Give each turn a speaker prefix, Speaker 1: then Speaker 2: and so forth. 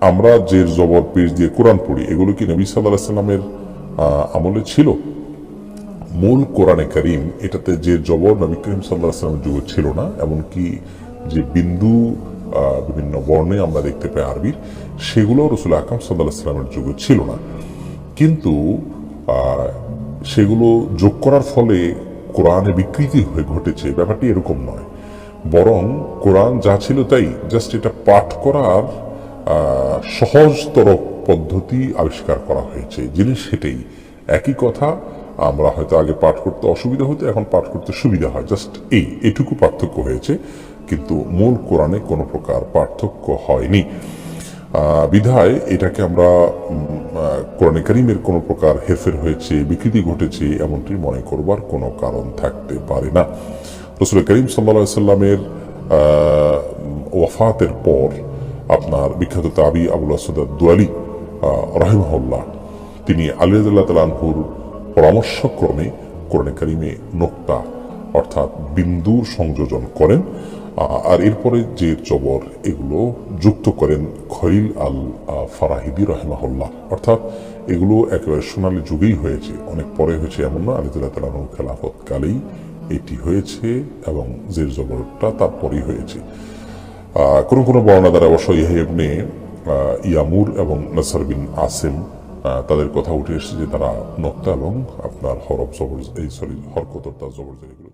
Speaker 1: আমরা যে জবর পেশ দিয়ে কোরআন পড়ি, এগুলো কি নবী সাল্লাহ সাল্লামের আমলে ছিল? মূল কোরআনে করিম এটাতে যে জবর নবী করিম সাল্লাহ সাল্লামের যুগে ছিল না, এমনকি যে বিন্দু বিভিন্ন বর্ণে আমরা দেখতে পাই আরবির সেগুলো রসুল আকাম সাল্লাহ সাল্লামের যুগে ছিল না। কিন্তু সেগুলো যোগ করার ফলে কোরআনে বিকৃতি হয়ে ঘটেছে, ব্যাপারটি এরকম নয়। বরং কোরআন যা ছিল তাই, জাস্ট এটা পাঠ করার সহজতর পদ্ধতি আবিষ্কার করা হয়েছে। জিনিস সেটাই। একই কথা, আমরা হয়তো আগে পাঠ করতে অসুবিধা হতো, এখন পাঠ করতে সুবিধা হয়। জাস্ট এই, এটুকু পার্থক্য হয়েছে, কিন্তু মূল কোরআনে কোনো প্রকার পার্থক্য হয়নি। বিধায় এটাকে আমরা কোরআনে করিমের কোনো প্রকার হেরফের হয়েছে, বিকৃতি ঘটেছে, এমনটি মনে করবার কোনো কারণ থাকতে পারে না। রসুল করিম সাল্লা সাল্লামের ওয়াফাতের পর আপনার বিখ্যাত তাবি আবুল আসাদ দুয়ালি রাহিমহল্লা তিনি আলিয়াদুল্লাহ তালানহুর পরামর্শক্রমে কোরআনে কারিমে নোক্তা, অর্থাৎ বিন্দু সংযোজন করেন আর এরপরে যে জবর এগুলো যুক্ত করেন খলিল আল ফারাহিদি রহমাহুল্লাহ। অর্থাৎ এগুলো একেবারে সোনালী যুগেই হয়েছে, অনেক পরে হয়েছে এমন না আলিদুল্লাহ তালানুর খেলাফত কালেই এটি হয়েছে এবং জের জবরটা তারপরেই হয়েছে। কোনো কোনো বর্ণা দ্বারা অবশ্য ইহাইবনে ইয়ামুর এবং নাসার বিন আসিম তাদের কথা উঠে এসেছে যে তারা নক্তা এবং আপনার হরফ জবর, এই সরি হরকতর তার জবর এগুলো